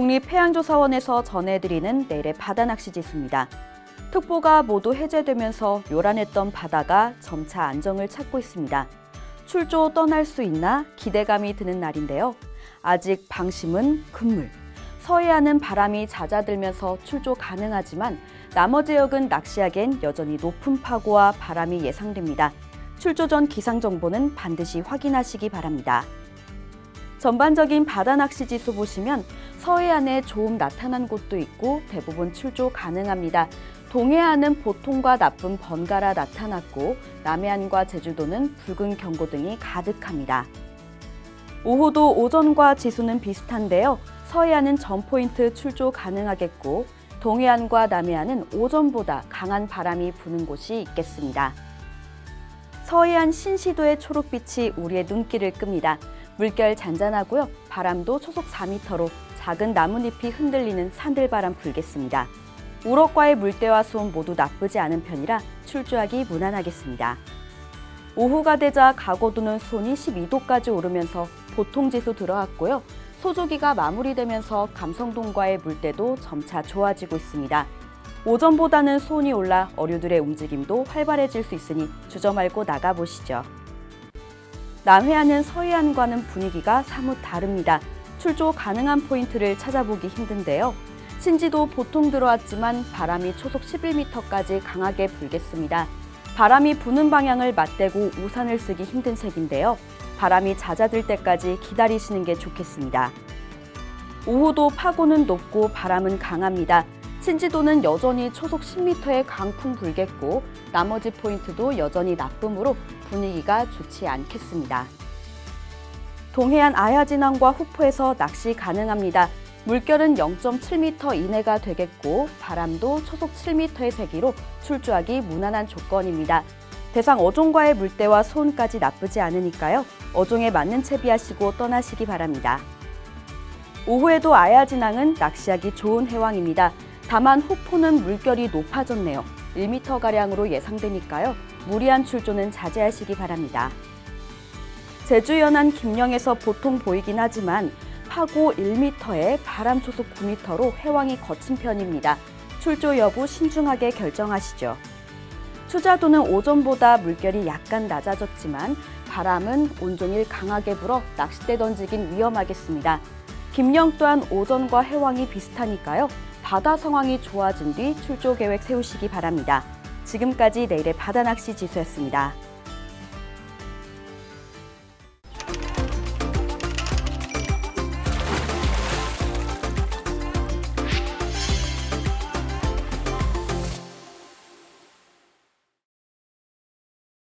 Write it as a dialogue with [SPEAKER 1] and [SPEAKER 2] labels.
[SPEAKER 1] 국립해양조사원에서 전해드리는 내일의 바다 낚시 지수입니다. 특보가 모두 해제되면서 요란했던 바다가 점차 안정을 찾고 있습니다. 출조 떠날 수 있나 기대감이 드는 날인데요. 아직 방심은 금물. 서해안은 바람이 잦아들면서 출조 가능하지만 나머지 지역은 낚시하기엔 여전히 높은 파고와 바람이 예상됩니다. 출조 전 기상 정보는 반드시 확인하시기 바랍니다. 전반적인 바다 낚시 지수 보시면 서해안에 조음 나타난 곳도 있고 대부분 출조 가능합니다. 동해안은 보통과 나쁨 번갈아 나타났고 남해안과 제주도는 붉은 경고 등이 가득합니다. 오후도 오전과 지수는 비슷한데요. 서해안은 전 포인트 출조 가능하겠고 동해안과 남해안은 오전보다 강한 바람이 부는 곳이 있겠습니다. 서해안 신시도의 초록빛이 우리의 눈길을 끕니다. 물결 잔잔하고요. 바람도 초속 4m로 작은 나뭇잎이 흔들리는 산들바람 불겠습니다. 우럭과의 물때와 수온 모두 나쁘지 않은 편이라 출조하기 무난하겠습니다. 오후가 되자 가고도는 수온이 12도까지 오르면서 보통 지수 들어왔고요. 소조기가 마무리되면서 감성동과의 물때도 점차 좋아지고 있습니다. 오전보다는 수온이 올라 어류들의 움직임도 활발해질 수 있으니 주저 말고 나가보시죠. 남해안은 서해안과는 분위기가 사뭇 다릅니다. 출조 가능한 포인트를 찾아보기 힘든데요. 신지도 보통 들어왔지만 바람이 초속 11m까지 강하게 불겠습니다. 바람이 부는 방향을 맞대고 우산을 쓰기 힘든 색인데요. 바람이 잦아들 때까지 기다리시는 게 좋겠습니다. 오후도 파고는 높고 바람은 강합니다. 신지도는 여전히 초속 10m의 강풍 불겠고 나머지 포인트도 여전히 나쁨으로 분위기가 좋지 않겠습니다. 동해안 아야진항과 후포에서 낚시 가능합니다. 물결은 0.7m 이내가 되겠고 바람도 초속 7m의 세기로 출조하기 무난한 조건입니다. 대상 어종과의 물때와 소음까지 나쁘지 않으니까요. 어종에 맞는 채비하시고 떠나시기 바랍니다. 오후에도 아야진항은 낚시하기 좋은 해왕입니다. 다만 후포는 물결이 높아졌네요. 1m가량으로 예상되니까요. 무리한 출조는 자제하시기 바랍니다. 제주 연안 김영에서 보통 보이긴 하지만 파고 1m에 바람 초속 9m로 해왕이 거친 편입니다. 출조 여부 신중하게 결정하시죠. 추자도는 오전보다 물결이 약간 낮아졌지만 바람은 온종일 강하게 불어 낚싯대 던지긴 위험하겠습니다. 김영 또한 오전과 해왕이 비슷하니까요. 바다 상황이 좋아진 뒤 출조 계획 세우시기 바랍니다. 지금까지 내일의 바다 낚시 지수였습니다.